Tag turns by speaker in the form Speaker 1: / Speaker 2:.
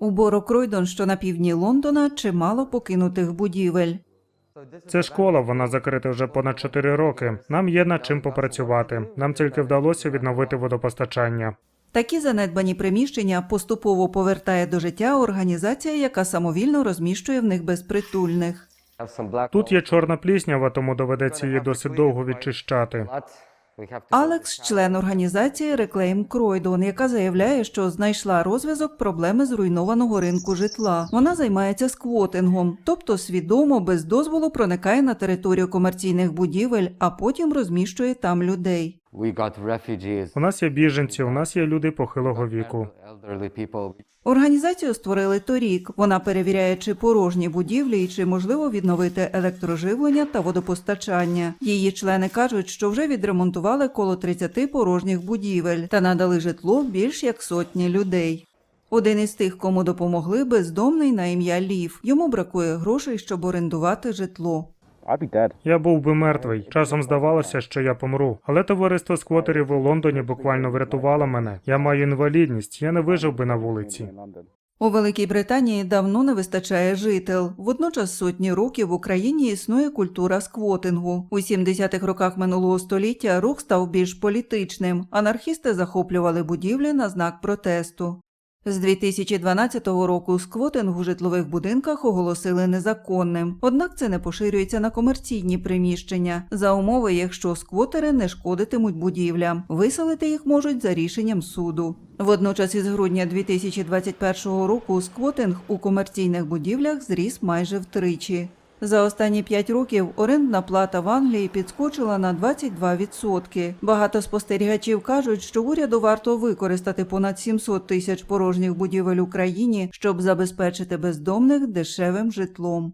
Speaker 1: У Боро-Кройдон, що на півдні Лондона, чимало покинутих будівель.
Speaker 2: Це школа, вона закрита вже понад 4 роки. Нам є над чим попрацювати. Нам тільки вдалося відновити водопостачання.
Speaker 1: Такі занедбані приміщення поступово повертає до життя організація, яка самовільно розміщує в них безпритульних.
Speaker 2: Тут є чорна пліснява, тому доведеться її досить довго відчищати.
Speaker 1: Алекс, член організації Reclaim Croydon, яка заявляє, що знайшла розв'язок проблеми зруйнованого ринку житла. Вона займається сквотингом, тобто свідомо без дозволу проникає на територію комерційних будівель, а потім розміщує там людей.
Speaker 3: We
Speaker 2: У нас є біженці, у нас є люди похилого віку.
Speaker 1: Організацію створили торік. Вона перевіряє, чи порожні будівлі і чи можливо відновити електроживлення та водопостачання. Її члени кажуть, що вже відремонтували коло 30 порожніх будівель та надали житло більш як сотні людей. Один із тих, кому допомогли, бездомний на ім'я Лів. Йому бракує грошей, щоб орендувати житло.
Speaker 2: Я був би мертвий. Часом здавалося, що я помру. Але товариство сквотерів у Лондоні буквально врятувало мене. Я маю інвалідність, я не вижив би на вулиці.
Speaker 1: У Великій Британії давно не вистачає жител. Водночас сотні років в Україні існує культура сквотингу. У 70-х роках минулого століття рух став більш політичним. Анархісти захоплювали будівлі на знак протесту. З 2012 року сквотинг у житлових будинках оголосили незаконним, однак це не поширюється на комерційні приміщення за умови, якщо сквотери не шкодитимуть будівлям. Виселити їх можуть за рішенням суду. Водночас із грудня 2021 року сквотинг у комерційних будівлях зріс майже втричі. За останні п'ять років орендна плата в Англії підскочила на 22%. Багато спостерігачів кажуть, що уряду варто використати понад 700 тисяч порожніх будівель Україні, щоб забезпечити бездомних дешевим житлом.